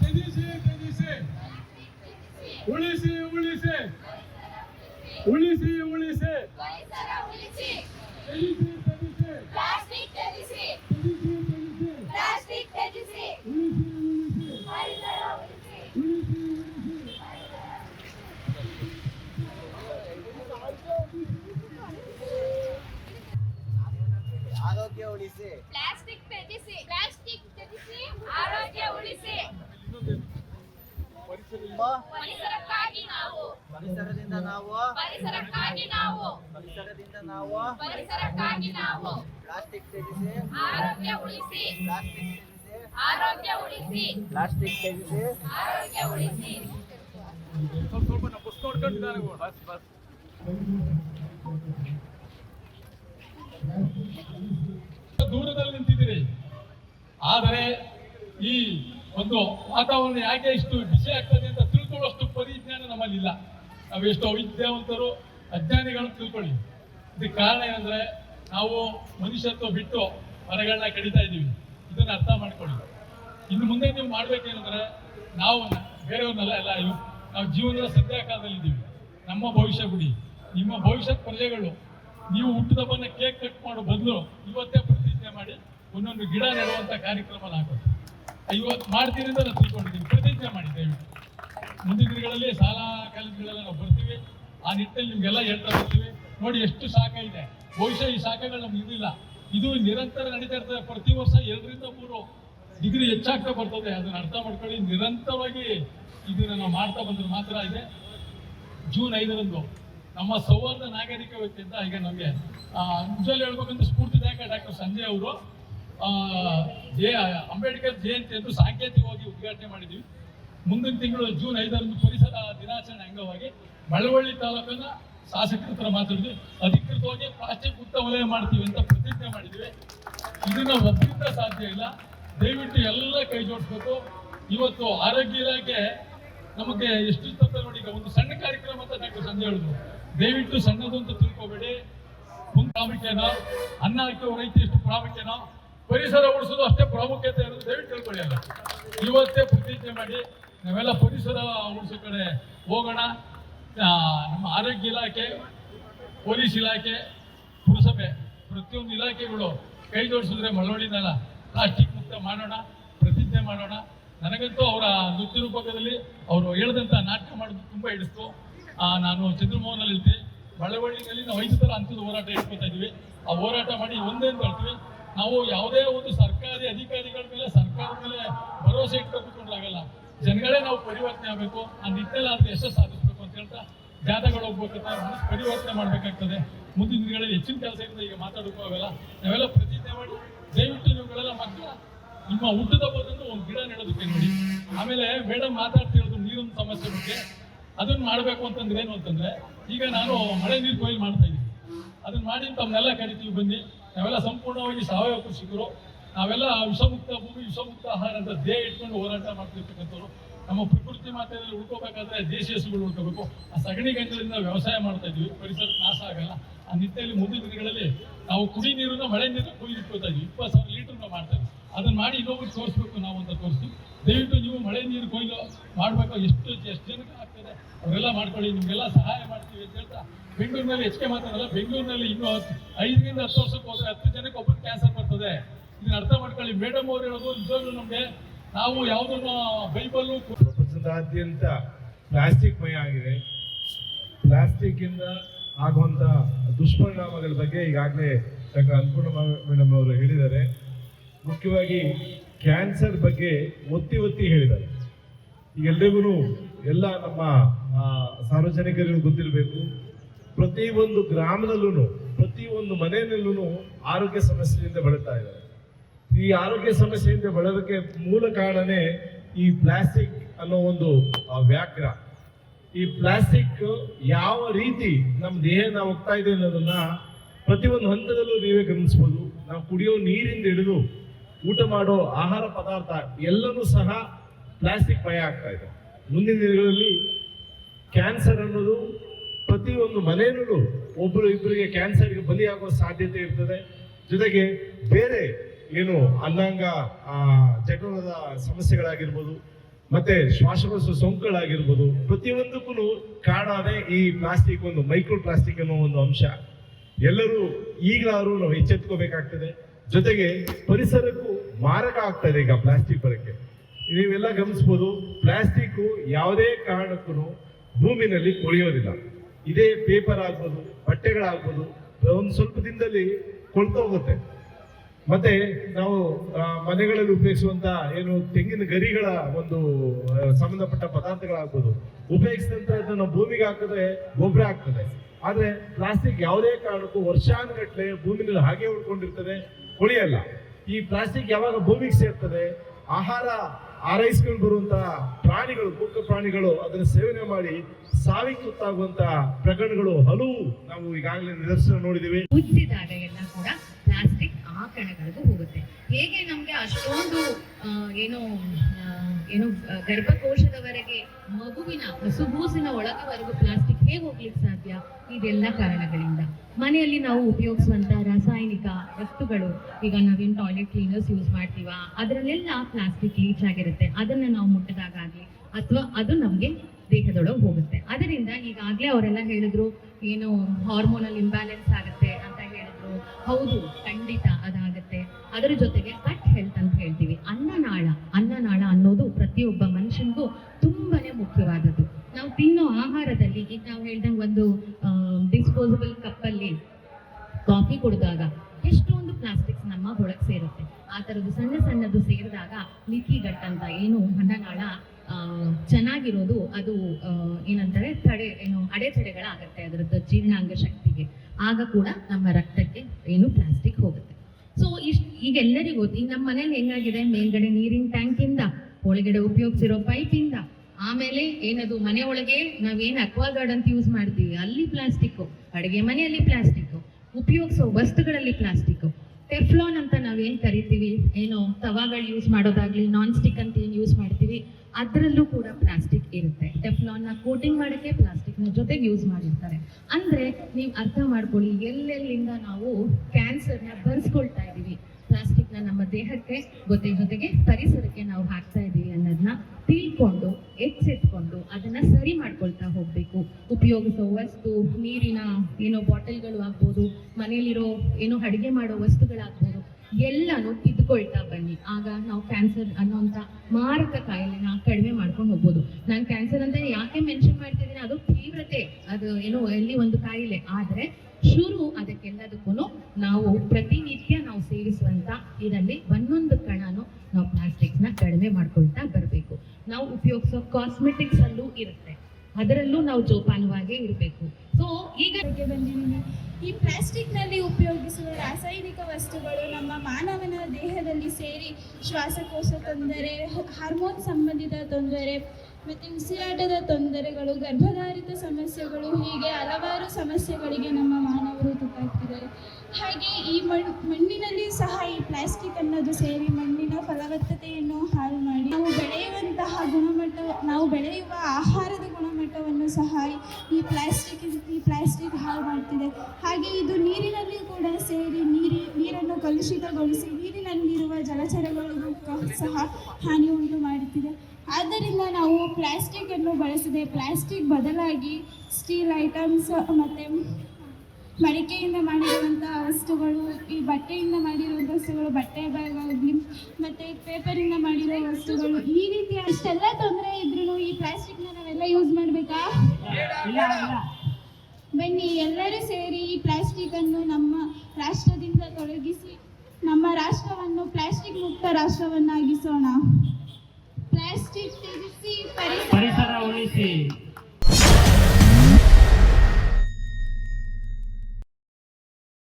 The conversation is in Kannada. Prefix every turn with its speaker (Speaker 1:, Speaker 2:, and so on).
Speaker 1: 대기실 대기실 올리세요 올리세요
Speaker 2: 올리세요 올리세요 대기실
Speaker 3: ಪರಿಸರದಿಂದ ನಾವು
Speaker 2: ಪರಿಸರಕ್ಕಾಗಿ ನಾವು
Speaker 3: ಪರಿಸರದಿಂದ ನಾವು
Speaker 2: ಪರಿಸರಕ್ಕಾಗಿ ನಾವು
Speaker 3: ಪ್ಲಾಸ್ಟಿಕ್ ತ್ಯಜಿಸಿ
Speaker 2: ಆರೋಗ್ಯ ಉಳಿಸಿ
Speaker 3: ಪ್ಲಾಸ್ಟಿಕ್ ತ್ಯಜಿಸಿ
Speaker 2: ಆರೋಗ್ಯ ಉಳಿಸಿ
Speaker 3: ಪ್ಲಾಸ್ಟಿಕ್ ತ್ಯಜಿಸಿ
Speaker 2: ಆರೋಗ್ಯ ಉಳಿಸಿ
Speaker 1: ಸ್ವಲ್ಪ ಸ್ವಲ್ಪ ನಾವು ಪುಸ್ತಕ ನೋಡ್ಕೊಂಡಿದ್ದಾರೆ ಬಸ್ ಬಸ್. ದೂರದಲ್ಲಿ ನಿಂತಿದ್ದೀರಿ. ಆದರೆ ಈ ಒಂದು ವಾತಾವರಣ ಯಾಕೆ ಇಷ್ಟು ಬಿಸಿ ಆಗ್ತದೆ ಅಂತ ತಿಳ್ಕೊಳ್ಳೋಷ್ಟು ಪರಿಜ್ಞಾನ ನಮ್ಮಲ್ಲಿ ಇಲ್ಲ ನಾವು ಎಷ್ಟು ಅವಿದ್ಯಾವಂತರು ಅಜ್ಞಾನಿಗಳನ್ನು ತಿಳ್ಕೊಳ್ಳಿ. ಇದಕ್ಕೆ ಕಾರಣ ಏನಂದ್ರೆ ನಾವು ಮನುಷ್ಯತ್ವ ಬಿಟ್ಟು ಮರಗಳನ್ನ ಕಡಿತಾ ಇದ್ದೀವಿ. ಇದನ್ನ ಅರ್ಥ ಮಾಡ್ಕೊಳ್ಳಿ. ಇನ್ನು ಮುಂದೆ ನೀವು ಮಾಡ್ಬೇಕೇನಂದ್ರೆ ನಾವು ಬೇರೆಯವ್ರನ್ನೆಲ್ಲ ಎಲ್ಲ ನಾವು ಜೀವನದ ಸದ್ಯಾಕಾಲದಲ್ಲಿದ್ದೀವಿ ನಮ್ಮ ಭವಿಷ್ಯ ಬಿಡಿ. ನಿಮ್ಮ ಭವಿಷ್ಯದ ಪ್ರಜೆಗಳು, ನೀವು ಹುಟ್ಟಿದಬ್ಬನ ಕೇಕ್ ಕಟ್ ಮಾಡೋ ಬದಲು ಇವತ್ತೇ ಪ್ರತಿಜ್ಞೆ ಮಾಡಿ ಒಂದೊಂದು ಗಿಡ ನೆಡುವಂತ ಕಾರ್ಯಕ್ರಮ ಹಾಕೋದು. ಇವತ್ತು ಮಾಡ್ತೀರಿ ಅಂತ ನಾನು ತಿಳ್ಕೊಂಡಿದ್ದೀನಿ. ಪ್ರತಿಜ್ಞೆ ಮಾಡಿ ದಯವಿಟ್ಟು. ಮುಂದಿನ ದಿನಗಳಲ್ಲಿ ಶಾಲಾ ಕಾಲೇಜುಗಳೆಲ್ಲ ನಾವು ಬರ್ತೀವಿ. ಆ ನಿಟ್ಟಿನಲ್ಲಿ ನಿಮ್ಗೆಲ್ಲ ಹೇಳ್ತಾ ಬರ್ತೀವಿ. ನೋಡಿ ಎಷ್ಟು ಶಾಖ ಇದೆ. ಬಹುಶಃ ಈ ಶಾಖಗಳು ನಮ್ಗೆ ಇದಿಲ್ಲ. ಇದು ನಿರಂತರ ನಡೀತಾ ಇರ್ತದೆ. ಪ್ರತಿ ವರ್ಷ ಎರಡರಿಂದ ಮೂರು ಡಿಗ್ರಿ ಹೆಚ್ಚಾಗ್ತಾ ಬರ್ತದೆ. ಅದನ್ನ ಅರ್ಥ ಮಾಡ್ಕೊಳ್ಳಿ. ನಿರಂತರವಾಗಿ ಇದನ್ನ ನಾವು ಮಾಡ್ತಾ ಬಂದ್ರೆ ಮಾತ್ರ ಇದೆ. ಜೂನ್ ಐದರಂದು ನಮ್ಮ ಸೌಹಾರ್ದ ನಾಗರಿಕ ವ್ಯಕ್ತಿ ಈಗ ನಮಗೆ ನಿಜಲ್ಲಿ ಹೇಳ್ಬೇಕಂದ್ರೆ ಸ್ಫೂರ್ತಿದಾಯಕ ಡಾಕ್ಟರ್ ಸಂಜಯ್ ಅವರು. ಜೆ, ಅಂಬೇಡ್ಕರ್ ಜಯಂತಿ ಎಂದು ಸಾಂಕೇತಿಕವಾಗಿ ಉದ್ಘಾಟನೆ ಮಾಡಿದ್ದೀವಿ ಮುಂದಿನ ತಿಂಗಳು ಜೂನ್ ಐದರಂದು ಪರಿಸರ ದಿನಾಚರಣೆ ಅಂಗವಾಗಿ ಮಳವಳ್ಳಿ ತಾಲೂಕನ್ನ ಶಾಸಕರ ಹತ್ರ ಮಾತಾಡಿದ್ವಿ. ಅಧಿಕೃತವಾಗಿ ಪ್ಲಾಸ್ಟಿಕ್ ಮುಕ್ತ ವಲಯ ಮಾಡ್ತೀವಿ ಅಂತ ಪ್ರತಿಜ್ಞೆ ಮಾಡಿದ್ವಿ. ಇದನ್ನ ಒಬ್ಬರಿಂದ ಸಾಧ್ಯ ಇಲ್ಲ. ದಯವಿಟ್ಟು ಎಲ್ಲ ಕೈ ಜೋಡಿಸ್ಬೇಕು. ಇವತ್ತು ಆರೋಗ್ಯ ಇಲಾಖೆ ನಮಗೆ ಎಷ್ಟು ತಪ್ಪ ನೋಡಿ, ಈಗ ಒಂದು ಸಣ್ಣ ಕಾರ್ಯಕ್ರಮ ಅಂತ ಡಾಕ್ಟರ್ ಸಂಜೆ ಹೇಳಿದ್ರು. ದಯವಿಟ್ಟು ಸಣ್ಣದು ಅಂತ ತಿಳ್ಕೊಬೇಡಿ. ಮುಂದೆ ಪ್ರಾಮುಖ್ಯನ ಅನ್ನ ಹಾಕಿ ರೈತ ಎಷ್ಟು ಪ್ರಾಮುಖ್ಯನೋ, ಪರಿಸರ ಉಳಿಸೋದು ಅಷ್ಟೇ ಪ್ರಾಮುಖ್ಯತೆ ಇರೋದು ದಯವಿಟ್ಟು ತಿಳ್ಕೊಳ್ಳಿ ಅಲ್ಲ. ಇವತ್ತೇ ಪ್ರತಿಜ್ಞೆ ಮಾಡಿ. ನಾವೆಲ್ಲ ಪರಿಸರ ಉಳಿಸೋ ಕಡೆ ಹೋಗೋಣ. ನಮ್ಮ ಆರೋಗ್ಯ ಇಲಾಖೆ, ಪೊಲೀಸ್ ಇಲಾಖೆ, ಪುರಸಭೆ, ಪ್ರತಿಯೊಂದು ಇಲಾಖೆಗಳು ಕೈ ಜೋಡಿಸಿದ್ರೆ ಮಳವಳ್ಳಿನೆಲ್ಲ ಪ್ಲಾಸ್ಟಿಕ್ ಮುಕ್ತ ಮಾಡೋಣ, ಪ್ರತಿಜ್ಞೆ ಮಾಡೋಣ. ನನಗಂತೂ ಅವರ ನೃತ್ಯ ರೂಪಕದಲ್ಲಿ ಅವರು ಹೇಳಿದಂಥ ನಾಟಕ ಮಾಡೋದು ತುಂಬ ಹಿಡಿಸ್ತು. ನಾನು ಚಂದ್ರಮೋಹನಲ್ಲಿ ಇರ್ತೀನಿ ಮಳವಳ್ಳಿನಲ್ಲಿ ನಾವು ಐದು ಥರ ಹಂತದ ಹೋರಾಟ ಇಟ್ಕೊತಾ ಇದ್ವಿ. ಆ ಹೋರಾಟ ಮಾಡಿ ಒಂದೇ ಅಂತ ಹೇಳ್ತೀವಿ. ನಾವು ಯಾವುದೇ ಒಂದು ಸರ್ಕಾರಿ ಅಧಿಕಾರಿಗಳ ಮೇಲೆ, ಸರ್ಕಾರದ ಮೇಲೆ ಭರವಸೆ ಇಟ್ಕೊಂಡ್ಬಿಟ್ಕೊಂಡ್ರಾಗಲ್ಲ ಜನಗಳೇ ನಾವು ಪರಿವರ್ತನೆ ಆಗಬೇಕು, ಆ ನಿಟ್ಟಿನಲ್ಲಿ ಅದಕ್ಕೆ ಯಶಸ್ಸು ಸಾಧಿಸಬೇಕು ಅಂತ ಹೇಳ್ತಾ ಜಾಥಾಗಳು ಹೋಗ್ಬೇಕಂತ ಪರಿವರ್ತನೆ ಮಾಡಬೇಕಾಗ್ತದೆ. ಮುಂದಿನ ದಿನಗಳಲ್ಲಿ ಹೆಚ್ಚಿನ ಕೆಲಸ ಇದ್ರೆ ಈಗ ಮಾತಾಡೋಕ್ಕೂ ಆಗಲ್ಲ. ನಾವೆಲ್ಲ ಪ್ರತಿಜ್ಞೆ ಮಾಡಿ ದಯವಿಟ್ಟು ನೀವುಗಳೆಲ್ಲ ಮಕ್ಕಳ, ನಿಮ್ಮ ಹುಟ್ಟದ ಬಂದು ಒಂದು ಗಿಡ ನೆಡೋದಕ್ಕೆ ನೋಡಿ. ಆಮೇಲೆ ಮೇಡಮ್ ಮಾತಾಡ್ತಿರೋದು ನೀರಿನ ಸಮಸ್ಯೆ ಬಗ್ಗೆ ಅದನ್ನ ಮಾಡಬೇಕು ಅಂತಂದ್ರೆ ಏನು ಅಂತಂದ್ರೆ, ಈಗ ನಾನು ಮಳೆ ನೀರು ಕೊಯ್ಲು ಮಾಡ್ತಾ ಇದ್ದೀನಿ. ಅದನ್ನ ಮಾಡಿ ತಮ್ಮನ್ನೆಲ್ಲ ಕರಿತೀವಿ, ಬನ್ನಿ. ನಾವೆಲ್ಲ ಸಂಪೂರ್ಣವಾಗಿ ಸಾವಯವ ಕೃಷಿಕರು. ನಾವೆಲ್ಲ ವಿಷಮುಕ್ತ ಭೂಮಿ, ವಿಷಮುಕ್ತ ಆಹಾರ ಅಂತ ದೇಹ ಇಟ್ಕೊಂಡು ಹೋರಾಟ ಮಾಡ್ತಿರ್ತಕ್ಕಂಥವ್ರು. ನಮ್ಮ ಪ್ರಕೃತಿ ಮಾತೆಯಲ್ಲಿ ಉಳ್ಕೋಬೇಕಾದ್ರೆ ದೇಶಿ ಹಸುಗಳು ಉಳ್ಕೋಬೇಕು ಆ ಸಗಣಿ ಗಂಜಲಿಂದ ವ್ಯವಸಾಯ ಮಾಡ್ತಾ ಇದ್ವಿ. ಪರಿಸರ ನಾಶ ಆಗಲ್ಲ. ಆ ನಿಟ್ಟಿನಲ್ಲಿ ಮುಂದಿನ ದಿನಗಳಲ್ಲಿ ನಾವು ಕುಡಿ ನೀರನ್ನ, ಮಳೆ ನೀರನ್ನ ಕೊಯ್ದು ಇಟ್ಕೋತಾ ಇದ್ವಿ. ಇಪ್ಪತ್ತು ಸಾವಿರ ಲೀಟರ್ ನಾವು ಮಾಡ್ತಾ ಇದ್ವಿ. ಅದನ್ನ ಮಾಡಿ ಇನ್ನೊಬ್ರಿಗೆ ತೋರಿಸ್ಬೇಕು ನಾವು ಅಂತ ತೋರಿಸ್ತೀವಿ. ದಯವಿಟ್ಟು ನೀವು ಮಳೆ ನೀರು ಕೊಯ್ಲು ಮಾಡಬೇಕು. ಎಷ್ಟು ಎಷ್ಟು ಜನಕ್ಕೆ ಆಗ್ತದೆ ಅವರೆಲ್ಲ ಮಾಡ್ಕೊಳ್ಳಿ. ನಿಮಗೆಲ್ಲ ಸಹಾಯ ಮಾಡ್ತೀವಿ ಅಂತ ಹೇಳ್ತಾ ಬೆಂಗಳೂರಿನಲ್ಲಿ ಹೆಚ್ಚಿಗೆ ಮಾತಾಡಲ್ಲ. ಬೆಂಗಳೂರಿನಲ್ಲಿ ಇನ್ನೂ ಐದರಿಂದ ಹತ್ತು ವರ್ಷಕ್ಕೆ ಹೋದ್ರೆ ಹತ್ತು ಜನಕ್ಕೆ ಒಬ್ಬರು ಕ್ಯಾನ್ಸರ್ ಬರ್ತದೆ. ಇದನ್ನ ಅರ್ಥ ಮಾಡ್ಕೊಳ್ಳಿ. ಮೇಡಮ್ ಅವ್ರು ಹೇಳೋದು ನಿಜವಾಗ್ಲೂ ನಮಗೆ ನಾವು ಯಾವುದನ್ನು ಬೈಬಲ್ಲು
Speaker 4: ಪ್ರಪಂಚದಾದ್ಯಂತ ಪ್ಲಾಸ್ಟಿಕ್ ಮಯ ಆಗಿದೆ. ಪ್ಲಾಸ್ಟಿಕ್ ಇಂದ ಆಗುವಂತ ದುಷ್ಪರಿಣಾಮಗಳ ಬಗ್ಗೆ ಈಗಾಗಲೇ ಡಾಕ್ಟರ್ ಅನ್ನಪೂರ್ಣ ಮೇಡಮ್ ಅವರು ಹೇಳಿದ್ದಾರೆ. ಮುಖ್ಯವಾಗಿ ಕ್ಯಾನ್ಸರ್ ಬಗ್ಗೆ ಒತ್ತಿ ಒತ್ತಿ ಹೇಳಿದ್ದಾರೆ. ಈಗ ಎಲ್ರಿಗೂ ಎಲ್ಲ ನಮ್ಮ ಸಾರ್ವಜನಿಕರಿಗೂ ಗೊತ್ತಿರಬೇಕು. ಪ್ರತಿ ಒಂದು ಗ್ರಾಮದಲ್ಲೂ ಪ್ರತಿ ಒಂದು ಮನೆಯಲ್ಲೂ ಆರೋಗ್ಯ ಸಮಸ್ಯೆಯಿಂದ ಬಳಲ್ತಾ ಇದ್ದಾರೆ. ಈ ಆರೋಗ್ಯ ಸಮಸ್ಯೆಯಿಂದ ಬಳಲಕ್ಕೆ ಮೂಲ ಕಾರಣನೇ ಈ ಪ್ಲಾಸ್ಟಿಕ್ ಅನ್ನೋ ಒಂದು ವ್ಯಾಕ್ರ ಈ ಪ್ಲಾಸ್ಟಿಕ್ ಯಾವ ರೀತಿ ನಮ್ಮ ದೇಹನ ಹೋಗ್ತಾ ಇದೆ ಅನ್ನೋದನ್ನ ಪ್ರತಿಯೊಂದು ಹಂತದಲ್ಲೂ ನೀವೇ ಗಮನಿಸ್ಬೋದು. ನಾವು ಕುಡಿಯೋ ನೀರಿಂದ ಹಿಡಿದು ಊಟ ಮಾಡೋ ಆಹಾರ ಪದಾರ್ಥ ಎಲ್ಲನೂ ಸಹ ಪ್ಲಾಸ್ಟಿಕ್ ಭಯ ಆಗ್ತಾ ಇದೆ. ಮುಂದಿನ ದಿನಗಳಲ್ಲಿ ಕ್ಯಾನ್ಸರ್ ಅನ್ನೋದು ಪ್ರತಿಯೊಂದು ಮನೆಯಲ್ಲೂ ಒಬ್ಬರು ಇಬ್ಬರಿಗೆ ಕ್ಯಾನ್ಸರ್ಗೆ ಬಲಿಯಾಗುವ ಸಾಧ್ಯತೆ ಇರ್ತದೆ. ಜೊತೆಗೆ ಬೇರೆ ಏನು ಆ, ಜಠರದ ಸಮಸ್ಯೆಗಳಾಗಿರ್ಬೋದು ಮತ್ತೆ ಶ್ವಾಸಕೋಶ ಸೋಂಕುಗಳಾಗಿರ್ಬೋದು ಪ್ರತಿಯೊಂದಕ್ಕೂ ಕಾರಣವೇ ಈ ಪ್ಲಾಸ್ಟಿಕ್ ಒಂದು ಮೈಕ್ರೋ ಪ್ಲಾಸ್ಟಿಕ್ ಅನ್ನೋ ಒಂದು ಅಂಶ. ಎಲ್ಲರೂ ಈಗಲಾದ್ರೂ ನಾವು ಎಚ್ಚೆತ್ಕೋಬೇಕಾಗ್ತದೆ. ಜೊತೆಗೆ ಪರಿಸರಕ್ಕೂ ಮಾರಕ ಆಗ್ತದೆ ಈಗ ಪ್ಲಾಸ್ಟಿಕ್ ಬರಕ್ಕೆ ನೀವೆಲ್ಲ ಗಮನಿಸ್ಬೋದು ಪ್ಲಾಸ್ಟಿಕ್ ಯಾವುದೇ ಕಾರಣಕ್ಕೂ ಭೂಮಿನಲ್ಲಿ ಕೊಳೆಯೋದಿಲ್ಲ ಇದೇ ಪೇಪರ್ ಆಗ್ಬೋದು ಬಟ್ಟೆಗಳಾಗ್ಬೋದು ಒಂದು ಸ್ವಲ್ಪ ದಿನದಲ್ಲಿ ಕೊಳ್ತೋಗುತ್ತೆ ಮತ್ತೆ ನಾವು ಮನೆಗಳಲ್ಲಿ ಉಪಯೋಗಿಸುವಂತ ಏನು ತೆಂಗಿನ ಗರಿಗಳ ಒಂದು ಸಂಬಂಧಪಟ್ಟ ಪದಾರ್ಥಗಳಾಗ್ಬೋದು. ಉಪಯೋಗಿಸಿದಂತ ನಾವು ಭೂಮಿಗೆ ಹಾಕಿದ್ರೆ ಗೊಬ್ಬರ ಆಗ್ತದೆ. ಆದ್ರೆ ಪ್ಲಾಸ್ಟಿಕ್ ಯಾವುದೇ ಕಾರಣಕ್ಕೂ ವರ್ಷಾನುಗಟ್ಲೆ ಭೂಮಿನಲ್ಲಿ ಹಾಗೆ ಉಳ್ಕೊಂಡಿರ್ತದೆ, ಉಳಿಯಲ್ಲ. ಈ ಪ್ಲಾಸ್ಟಿಕ್ ಯಾವಾಗ ಭೂಮಿಗೆ ಸೇರ್ತದೆ, ಆಹಾರ ಆರೈಸ್ಕೊಂಡು ಬರುವಂತಹ ಪ್ರಾಣಿಗಳು ಮುಖ ಪ್ರಾಣಿಗಳು ಅದನ್ನು ಸೇವನೆ ಮಾಡಿ ಸಾವಿಗೆ ತುತ್ತಾಗುವಂತ ಪ್ರಕರಣಗಳು ಹಲವು ನಾವು ಈಗಾಗಲೇ ನಿದರ್ಶನ ನೋಡಿದ್ದೀವಿ
Speaker 5: ಕಣಗಳಿಗೂ ಹೋಗುತ್ತೆ. ಹೇಗೆ ನಮ್ಗೆ ಅಷ್ಟೊಂದು ಏನು ಏನು ಗರ್ಭಕೋಶದವರೆಗೆ ಮಗುವಿನ ಹಸುಗೂಸಿನ ಒಳಗವರೆಗೂ ಪ್ಲಾಸ್ಟಿಕ್ ಹೇಗೆ ಹೋಗ್ಲಿಕ್ಕೆ ಸಾಧ್ಯ? ಇದೆಲ್ಲ ಕಾರಣಗಳಿಂದ. ಮನೆಯಲ್ಲಿ ನಾವು ಉಪಯೋಗಿಸುವಂತಹ ರಾಸಾಯನಿಕ ವಸ್ತುಗಳು, ಈಗ ನಾವೇನು ಟಾಯ್ಲೆಟ್ ಕ್ಲೀನರ್ಸ್ ಯೂಸ್ ಮಾಡ್ತೀವ? ಅದರಲ್ಲೆಲ್ಲ ಪ್ಲಾಸ್ಟಿಕ್ ಲೀಚ್ ಆಗಿರುತ್ತೆ. ಅದನ್ನ ನಾವು ಮುಟ್ಟದಾಗಾಗ್ಲಿ, ಅಥವಾ ಅದು ನಮ್ಗೆ ದೇಹದೊಳಗೆ ಹೋಗುತ್ತೆ. ಅದರಿಂದ ಈಗಾಗಲೇ ಅವರೆಲ್ಲ ಹೇಳಿದ್ರು, ಏನು ಹಾರ್ಮೋನಲ್ ಇಂಬ್ಯಾಲೆನ್ಸ್ ಆಗುತ್ತೆ ಅಂತ ಹೇಳಿದ್ರು. ಹೌದು, ಖಂಡಿತ ಅದಾಗುತ್ತೆ ಅದರ ಜೊತೆಗೆ ಕಟ್ ಹೆಲ್ತ್ ಅಂತ ಹೇಳ್ತೀವಿ. ಅನ್ನನಾಳ. ಅನ್ನನಾಳ ಅನ್ನೋದು ಪ್ರತಿಯೊಬ್ಬ ಮನುಷ್ಯನಿಗೂ ತುಂಬಾನೇ ಮುಖ್ಯವಾದದ್ದು. ನಾವು ತಿನ್ನೋ ಆಹಾರದಲ್ಲಿ, ಈಗ ನಾವು ಹೇಳ್ದಂಗೆ ಒಂದು ಡಿಸ್ಪೋಸಬಲ್ ಕಪ್ಪಲ್ಲಿ ಕಾಫಿ ಕುಡಿದಾಗ ಎಷ್ಟೊಂದು ಪ್ಲಾಸ್ಟಿಕ್ಸ್ ನಮ್ಮ ಒಳಗೆ ಸೇರುತ್ತೆ. ಆ ಥರದ್ದು ಸಣ್ಣ ಸಣ್ಣದು ಸೇರಿದಾಗ ಲಿಕ್ಕಿ ಗಟ್ ಅಂತ ಏನು ಅನ್ನನಾಳ ಚೆನ್ನಾಗಿರೋದು ಅದು ಏನಂತಾರೆ, ತಡೆ, ಏನು ಅಡೆತಡೆಗಳಾಗತ್ತೆ ಅದರದ್ದು ಜೀರ್ಣಾಂಗ ಶಕ್ತಿಗೆ. ಆಗ ಕೂಡ ನಮ್ಮ ರಕ್ತಕ್ಕೆ ಏನು ಪ್ಲಾಸ್ಟಿಕ್ ಹೋಗುತ್ತೆ. ಸೊ ಇಷ್ಟ ಈಗ ಎಲ್ಲರಿಗೂ ಈಗ ನಮ್ಮ ಮನೇಲಿ ಹೆಂಗಾಗಿದೆ? ಮೇಲ್ಗಡೆ ನೀರಿನ ಟ್ಯಾಂಕಿಂದ, ಒಳಗಡೆ ಉಪಯೋಗಿಸಿರೋ ಪೈಪಿಂದ. ಆಮೇಲೆ ಏನದು, ಮನೆ ಒಳಗೆ ನಾವೇನು ಅಕ್ವಾಗಾರ್ಡ್ ಅಂತ ಯೂಸ್ ಮಾಡ್ತೀವಿ. ಅಲ್ಲಿ ಪ್ಲಾಸ್ಟಿಕ್ ಅಡುಗೆ ಮನೆಯಲ್ಲಿ ಪ್ಲಾಸ್ಟಿಕ್ ಉಪಯೋಗಿಸೋ ವಸ್ತುಗಳಲ್ಲಿ ಪ್ಲಾಸ್ಟಿಕ್ ಟೆಫ್ಲಾನ್ ಅಂತ ನಾವೇನ್ ಕರಿತೀವಿ? ಏನು ತವಾಗಳು ಯೂಸ್ ಮಾಡೋದಾಗ್ಲಿ, ನಾನ್ ಸ್ಟಿಕ್ ಅಂತ ಏನು ಯೂಸ್ ಮಾಡ್ತೀವಿ? ಅದರಲ್ಲೂ ಕೂಡ ಪ್ಲಾಸ್ಟಿಕ್ ಇರುತ್ತೆ. ಟೆಫ್ಲಾನ್ನ ಕೋಟಿಂಗ್ ಮಾಡೋಕ್ಕೆ ಪ್ಲಾಸ್ಟಿಕ್ನ ಜೊತೆಗೆ ಯೂಸ್ ಮಾಡಿರ್ತಾರೆ. ಅಂದ್ರೆ ನೀವು ಅರ್ಥ ಮಾಡ್ಕೊಳ್ಳಿ, ಎಲ್ಲೆಲ್ಲಿಂದ ನಾವು ಕ್ಯಾನ್ಸರ್ನ ಬರ್ಸ್ಕೊಳ್ತಾ ಇದ್ದೀವಿ ಪ್ಲಾಸ್ಟಿಕ್ನ ನಮ್ಮ ದೇಹಕ್ಕೆ, ಜೊತೆ ಜೊತೆಗೆ ಪರಿಸರಕ್ಕೆ ನಾವು ಹಾಕ್ತಾ ಇದ್ದೀವಿ ಅನ್ನೋದನ್ನ ತಿಳ್ಕೊಂಡು, ಎಚ್ಚೆತ್ಕೊಂಡು ಅದನ್ನ ಸರಿ ಮಾಡ್ಕೊಳ್ತಾ ಹೋಗ್ಬೇಕು. ಉಪಯೋಗಿಸೋ ವಸ್ತು, ನೀರಿನ ಏನೋ ಬಾಟಲ್ಗಳು ಆಗ್ಬೋದು ಮನೆಯಲ್ಲಿರೋ ಏನೋ ಅಡಿಗೆ ಮಾಡೋ ವಸ್ತುಗಳಾಗ್ಬೋದು ಎಲ್ಲಾನು ತಿದ್ಕೊಳ್ತಾ ಬನ್ನಿ. ಆಗ ನಾವು ಕ್ಯಾನ್ಸರ್ ಅನ್ನೋಂಥ ಮಾರಕ ಕಾಯಿಲೆನ ಕಡಿಮೆ ಮಾಡ್ಕೊಂಡು ಹೋಗ್ಬೋದು. ನಾನು ಕ್ಯಾನ್ಸರ್ ಅಂತ ಯಾಕೆ ಮೆನ್ಷನ್ ಮಾಡ್ತಾ ಇದ್ದೀನಿ? ಅದು ತೀವ್ರತೆ. ಅದು ಏನೋ ಎಲ್ಲಿ ಒಂದು ಕಾಯಿಲೆ. ಆದರೆ ಶುರು ಅದಕ್ಕೆಲ್ಲದಕ್ಕೂ ನಾವು ಪ್ರತಿನಿತ್ಯ ನಾವು ಸೇವಿಸುವಂತ ಇದರಲ್ಲಿ ಒಂದೊಂದು ಕಣನು ನಾವು ಪ್ಲಾಸ್ಟಿಕ್ಸ್ನ ಕಡಿಮೆ ಮಾಡ್ಕೊಳ್ತಾ ಬರಬೇಕು. ನಾವು ಉಪಯೋಗಿಸೋ ಕಾಸ್ಮೆಟಿಕ್ಸ್ ಅಲ್ಲೂ ಇರುತ್ತೆ. ಅದರಲ್ಲೂ ನಾವು ಜೋಪಾನವಾಗೇ ಇರಬೇಕು. ಸೊ ಈಗ
Speaker 2: ಬಂದಿದ್ದೀನಿ ಈ ಪ್ಲಾಸ್ಟಿಕ್ನಲ್ಲಿ ಉಪಯೋಗಿಸುವ ರಾಸಾಯನಿಕ ವಸ್ತುಗಳು ನಮ್ಮ ಮಾನವನ ದೇಹದಲ್ಲಿ ಸೇರಿ ಶ್ವಾಸಕೋಶ ತೊಂದರೆ, ಹಾರ್ಮೋನ್ ಸಂಬಂಧಿತ ತೊಂದರೆ, ಮತ್ತು ಉಸಿರಾಟದ ತೊಂದರೆಗಳು, ಗರ್ಭಧಾರಿತ ಸಮಸ್ಯೆಗಳು ಹೀಗೆ ಹಲವಾರು ಸಮಸ್ಯೆಗಳಿಗೆ ನಮ್ಮ ಮಾನವರು ತುತ್ತಾಗ್ತಿದ್ದಾರೆ. ಹಾಗೆ ಈ ಮಣ್ಣು ಮಣ್ಣಿನಲ್ಲಿ ಸಹ ಈ ಪ್ಲಾಸ್ಟಿಕ್ ಅನ್ನೋದು ಸೇರಿ ಮಣ್ಣಿನ ಫಲವತ್ತತೆಯನ್ನು ಹಾಳು ಮಾಡಿ ನಾವು ಬೆಳೆಯುವಂತಹ ಗುಣಮಟ್ಟ, ನಾವು ಬೆಳೆಯುವ ಆಹಾರದ ಗುಣಮಟ್ಟವನ್ನು ಸಹ ಈ ಪ್ಲಾಸ್ಟಿಕ್ ಈ ಪ್ಲಾಸ್ಟಿಕ್ ಹಾಳು ಮಾಡ್ತಿದೆ. ಹಾಗೆ ಇದು ನೀರಿನಲ್ಲಿ ಕೂಡ ಸೇರಿ ನೀರಿ ನೀರನ್ನು ಕಲುಷಿತಗೊಳಿಸಿ ನೀರಿನಲ್ಲಿರುವ ಜಲಚರಗಳಿಗೂ ಸಹ ಹಾನಿ ಉಂಟು ಮಾಡುತ್ತಿದೆ. ಆದ್ದರಿಂದ ನಾವು ಪ್ಲಾಸ್ಟಿಕ್ಕನ್ನು ಬಳಸದೆ ಪ್ಲಾಸ್ಟಿಕ್ ಬದಲಾಗಿ ಸ್ಟೀಲ್ ಐಟಮ್ಸ್ ಮತ್ತು ಮಡಿಕೆಯಿಂದ ಮಾಡಿರುವಂಥ ವಸ್ತುಗಳು ಈ ಬಟ್ಟೆಯಿಂದ ಮಾಡಿರುವಂಥ ವಸ್ತುಗಳು ಬಟ್ಟೆ ಬ್ಯಾಗ್ ಆಗಲಿ ಮತ್ತು ಪೇಪರಿಂದ ಮಾಡಿರೋ ವಸ್ತುಗಳು ಈ ರೀತಿ ಅಷ್ಟೆಲ್ಲ ತೊಂದರೆ ಇದ್ರೂ ಈ ಪ್ಲಾಸ್ಟಿಕ್ನ ನಾವೆಲ್ಲ ಯೂಸ್ ಮಾಡಬೇಕಾ? ಬನ್ನಿ ಎಲ್ಲರೂ ಸೇರಿ ಈ ಪ್ಲಾಸ್ಟಿಕನ್ನು ನಮ್ಮ ರಾಷ್ಟ್ರದಿಂದ ತೊಡಗಿಸಿ ನಮ್ಮ ರಾಷ್ಟ್ರವನ್ನು ಪ್ಲಾಸ್ಟಿಕ್ ಮುಕ್ತ ರಾಷ್ಟ್ರವನ್ನಾಗಿಸೋಣ. ಪ್ಲಾಸ್ಟಿಕ್ ತ್ಯಜಿಸಿ ಪರಿಸರ
Speaker 6: ಪರಿಸರ ಉಳಿಸಿ.